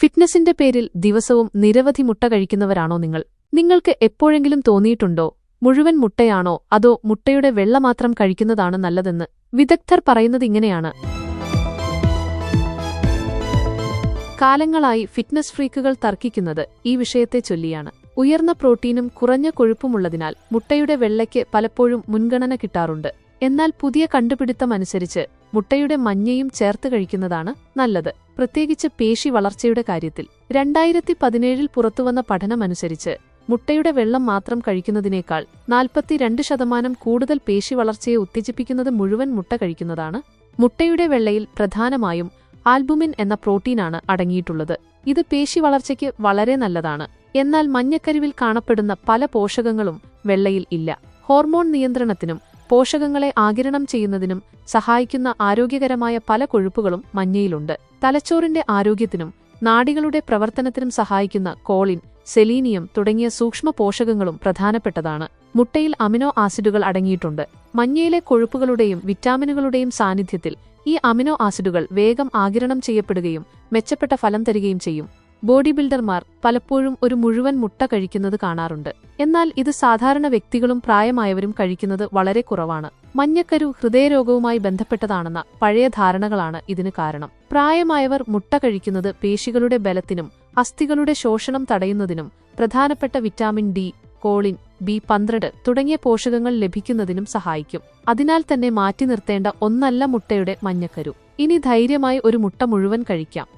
ഫിറ്റ്നസിന്റെ പേരിൽ ദിവസവും നിരവധി മുട്ട കഴിക്കുന്നവരാണോ നിങ്ങൾ? നിങ്ങൾക്ക് എപ്പോഴെങ്കിലും തോന്നിയിട്ടുണ്ടോ മുഴുവൻ മുട്ടയാണോ അതോ മുട്ടയുടെ വെള്ള മാത്രം കഴിക്കുന്നതാണ് നല്ലതെന്ന് വിദഗ്ധർ പറയുന്നത് ഇങ്ങനെയാണ്. കാലങ്ങളായി ഫിറ്റ്നസ് ഫ്രീക്കുകൾ തർക്കിക്കുന്നത് ഈ വിഷയത്തെ ചൊല്ലിയാണ്. ഉയർന്ന പ്രോട്ടീനും കുറഞ്ഞ കൊഴുപ്പുമുള്ളതിനാൽ മുട്ടയുടെ വെള്ളയ്ക്ക് പലപ്പോഴും മുൻഗണന കിട്ടാറുണ്ട്. എന്നാൽ പുതിയ കണ്ടുപിടുത്തമനുസരിച്ച് മുട്ടയുടെ മഞ്ഞയും ചേർത്ത് കഴിക്കുന്നതാണ് നല്ലത്. പ്രത്യേകിച്ച് പേശി വളർച്ചയുടെ കാര്യത്തിൽ രണ്ടായിരത്തി പതിനേഴിൽ പുറത്തുവന്ന പഠനമനുസരിച്ച് മുട്ടയുടെ വെള്ളം മാത്രം കഴിക്കുന്നതിനേക്കാൾ നാൽപ്പത്തിരണ്ട് ശതമാനം കൂടുതൽ പേശി വളർച്ചയെ ഉത്തേജിപ്പിക്കുന്നത് മുഴുവൻ മുട്ട കഴിക്കുന്നതാണ് മുട്ടയുടെ വെള്ളയിൽ പ്രധാനമായും ആൽബുമിൻ എന്ന പ്രോട്ടീനാണ് അടങ്ങിയിട്ടുള്ളത്. ഇത് പേശി വളർച്ചയ്ക്ക് വളരെ നല്ലതാണ്. എന്നാൽ മഞ്ഞക്കരിവിൽ കാണപ്പെടുന്ന പല പോഷകങ്ങളും വെള്ളയിൽ ഇല്ല. ഹോർമോൺ നിയന്ത്രണത്തിനും പോഷകങ്ങളെ ആകിരണം ചെയ്യുന്നതിനും സഹായിക്കുന്ന ആരോഗ്യകരമായ പല കൊഴുപ്പുകളും മഞ്ഞയിലുണ്ട്. തലച്ചോറിന്റെ ആരോഗ്യത്തിനും നാടികളുടെ പ്രവർത്തനത്തിനും സഹായിക്കുന്ന കോളിൻ സെലീനിയം തുടങ്ങിയ സൂക്ഷ്മ പോഷകങ്ങളും പ്രധാനപ്പെട്ടതാണ്. മുട്ടയിൽ അമിനോ ആസിഡുകൾ അടങ്ങിയിട്ടുണ്ട്. മഞ്ഞയിലെ കൊഴുപ്പുകളുടെയും വിറ്റാമിനുകളുടെയും സാന്നിധ്യത്തിൽ ഈ അമിനോ ആസിഡുകൾ വേഗം ആകിരണം ചെയ്യപ്പെടുകയും മെച്ചപ്പെട്ട ഫലം തരികയും ചെയ്യും. ബോഡി ബിൽഡർമാർ പലപ്പോഴും ഒരു മുഴുവൻ മുട്ട കഴിക്കുന്നത് കാണാറുണ്ട്. എന്നാൽ ഇത് സാധാരണ വ്യക്തികളും പ്രായമായവരും കഴിക്കുന്നത് വളരെ കുറവാണ്. മഞ്ഞക്കരു ഹൃദയരോഗവുമായി ബന്ധപ്പെട്ടതാണെന്ന പഴയ ധാരണകളാണ് ഇതിന് കാരണം. പ്രായമായവർ മുട്ട കഴിക്കുന്നത് പേശികളുടെ ബലത്തിനും അസ്ഥികളുടെ ശോഷണം തടയുന്നതിനും പ്രധാനപ്പെട്ട വിറ്റാമിൻ ഡി കോളിൻ ബി പന്ത്രണ്ട് തുടങ്ങിയ പോഷകങ്ങൾ ലഭിക്കുന്നതിനും സഹായിക്കും. അതിനാൽ തന്നെ മാറ്റി നിർത്തേണ്ട ഒന്നല്ല മുട്ടയുടെ മഞ്ഞക്കരു. ഇനി ധൈര്യമായി ഒരു മുട്ട മുഴുവൻ കഴിക്കാം.